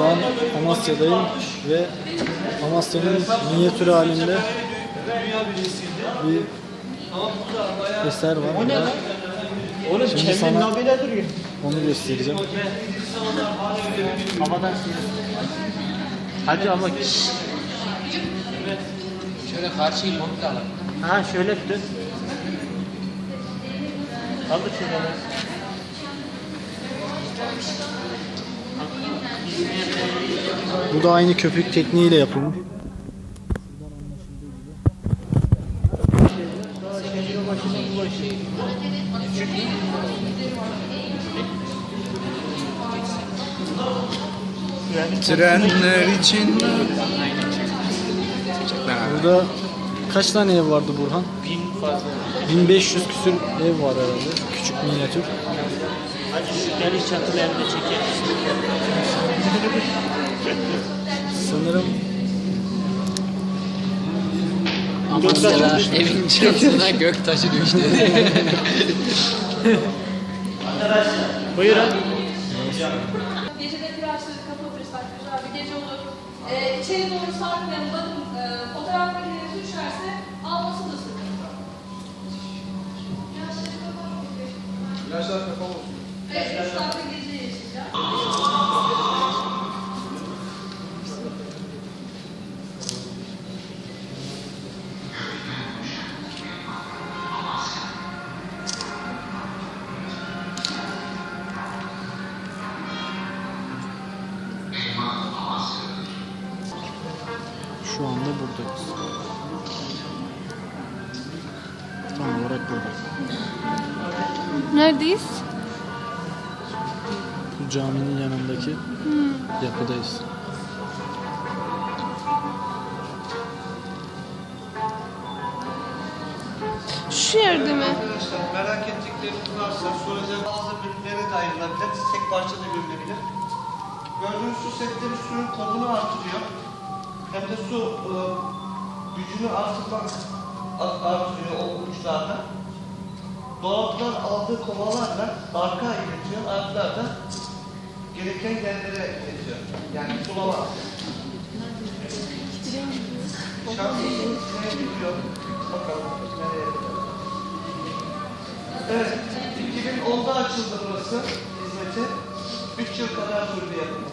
Şu an Amasya'dayım ve Amasya'nın minyatür halinde bir eser var. burada. Şimdi sana-. Onu göstereceğim. Havadan Hacı ama Şöyle karşıyı komple alalım. ha şöyle bir dön. Kaldır şuradan. Bu da aynı köpük tekniğiyle yapılmış. Trenler için. Burada kaç tane ev vardı Burhan? Bin fazla. 1500 küsür ev var herhalde. Küçük minyatür. Hacı şu geniş çatılarını da çeker. Sanırım Amasya'da evin çatısına gök taşı düştü. Buyurun. Gecede flaşları kapatırsak güzel bir gece olur. Ee, içeri doğru sarkmayan bakın e, fotoğraf makinesi düşerse alması da sıkıntı. Yaşları kapalı olsun. Evet, üç dakika gece şu anda buradayız. Tam olarak burada. Neredeyiz? Bu caminin yanındaki yapıdayız. Şu yerde mi? Arkadaşlar merak ettikleriniz varsa soracağım bazı bölümlere de ayrılabilir. Tek parça da görülebilir. Gördüğünüz su setleri suyun kodunu artırıyor. Hem de su e, gücünü artırmak artırıyor o uçlarda. Dolaplar aldığı kovalarla arka iletiyor, arkalar gereken yerlere iletiyor. Yani sulama. Şansımız içine gidiyor. Bakalım nereye kadar. Evet, 2010'da açıldı burası hizmete. 3 yıl kadar sürdü yapımı.